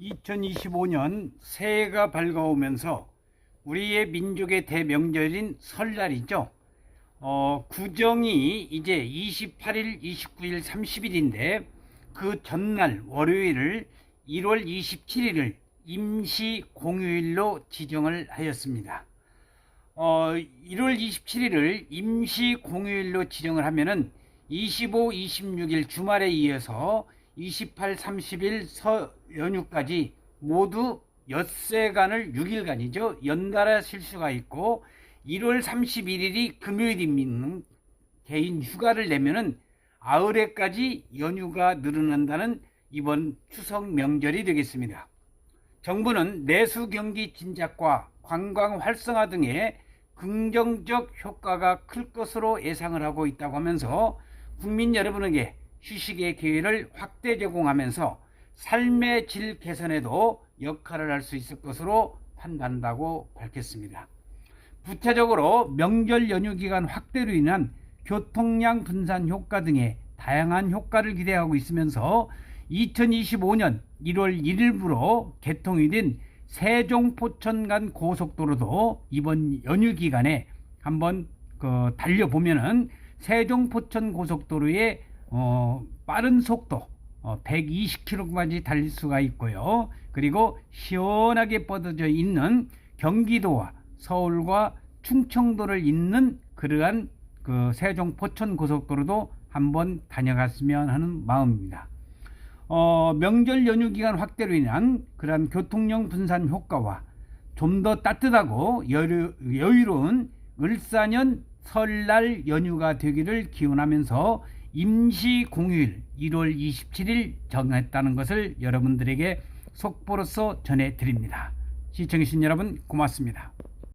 2025년 새해가 밝아오면서 우리의 민족의 대명절인 설날이죠. 어, 구정이 이제 28일, 29일, 30일인데 그 전날 월요일을 1월 27일을 임시 공휴일로 지정을 하였습니다. 어, 1월 27일을 임시 공휴일로 지정을 하면은 25, 26일 주말에 이어서 28, 30일 서 연휴까지 모두 엿새간을 6일간이죠. 연달아 쉴 수가 있고 1월 31일이 금요일이면 개인 휴가를 내면은 아흘에까지 연휴가 늘어난다는 이번 추석 명절이 되겠습니다. 정부는 내수 경기 진작과 관광 활성화 등의 긍정적 효과가 클 것으로 예상을 하고 있다고 하면서 국민 여러분에게 휴식의 기회를 확대 제공하면서 삶의 질 개선에도 역할을 할 수 있을 것으로 판단한다고 밝혔습니다. 구체적으로 명절 연휴 기간 확대로 인한 교통량 분산 효과 등의 다양한 효과를 기대하고 있으면서 2025년 1월 1일부로 개통이 된 세종 포천 간 고속도로도 이번 연휴 기간에 한번 그 달려보면은 세종 포천 고속도로의 어, 빠른 속도 어, 120km까지 달릴 수가 있고요. 그리고 시원하게 뻗어져 있는 경기도와 서울과 충청도를 잇는 그러한 그 세종 포천 고속도로도 한번 다녀갔으면 하는 마음입니다. 어, 명절 연휴 기간 확대로 인한 그러한 교통령 분산 효과와 좀 더 따뜻하고 여유, 여유로운 을사년 설날 연휴가 되기를 기원하면서 임시 공휴일 1월 27일 정했다는 것을 여러분들에게 속보로서 전해드립니다. 시청해주신 여러분 고맙습니다.